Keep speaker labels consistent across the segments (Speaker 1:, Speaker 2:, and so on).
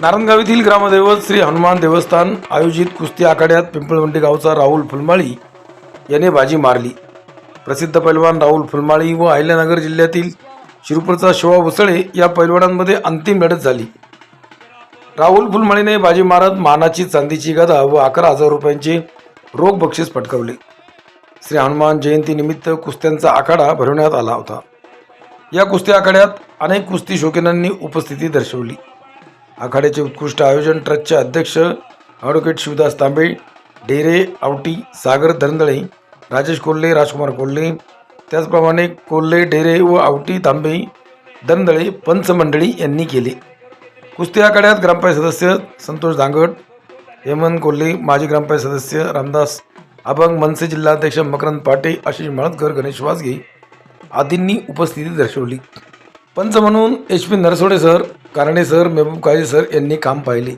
Speaker 1: नारायणगाव येथील ग्रामदैवत श्री हनुमान देवस्थान आयोजित कुस्ती आखाड्यात पिंपळवंडी गावचा राहुल फुलमाळी याने बाजी मारली. प्रसिद्ध पैलवान राहुल फुलमाळी व अहिल्यानगर जिल्ह्यातील शिरूपूरचा शिवा उसळे या पैलवानांमध्ये अंतिम लढत झाली. राहुल फुलमाळीने बाजी मारत मानाची चांदीची गदा व अकरा हजार रुपयांचे रोख बक्षीस पटकावले. श्री हनुमान जयंतीनिमित्त कुस्त्यांचा आखाडा भरवण्यात आला होता. या कुस्ती आखाड्यात अनेक कुस्ती शौकीनांनी उपस्थिती दर्शवली. आखाड्याचे उत्कृष्ट आयोजन ट्रस्टचे अध्यक्ष ॲडव्होकेट शिवदास तांबे डेरे आवटी सागर धरंदळे राजेश कोल्हे राजकुमार कोल्हे त्याचप्रमाणे कोल्हे डेरे व आवटी तांबे धरंदळे पंच मंडळी यांनी केले. कुस्ती आखाड्यात ग्रामपंचायत सदस्य संतोष दांगट हेमंत कोल्हे माजी ग्रामपंचायत सदस्य रामदास अभंग मनसे जिल्हाध्यक्ष मकरंद पाटे आशिष माळतकर गणेश वाजगे आदींनी उपस्थिती दर्शवली. पंच म्हणून H P Narsode sir Karne sir Mehboob Kale sir यांनी काम पाहिले.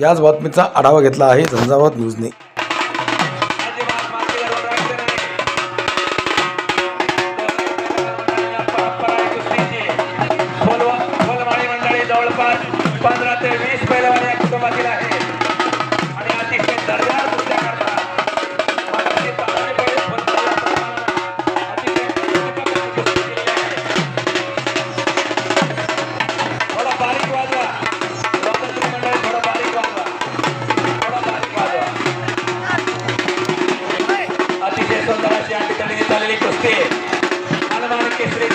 Speaker 1: याच बातमीचा आढावा घेतला आहे झंझावात न्यूजने.
Speaker 2: पंधरा ते वीस पैलवान कुटुंबातील आहे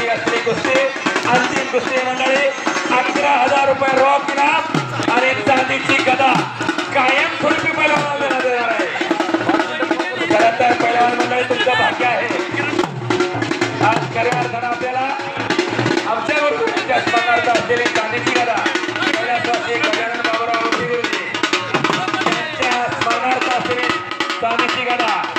Speaker 2: एक असली कुस्ती अंतिम कुस्ती मंडळी अकरा हजार रुपये रोख इनाम आणि चांदीची गदा. कायम स्वरूपी पैलवानाला देण्यात आहे. खरं तर पैलवान मंडळी तुमचं भाग्य आहे. आज खऱ्या अर्थानं आपल्याला. आमच्यावर कुस्तीच्या स्पर्धार्थ असलेली चांदीची गदा कैलासवासी गजानन बाबूराव त्यांच्या स्मरणार्थ असलेली चांदीची गदा.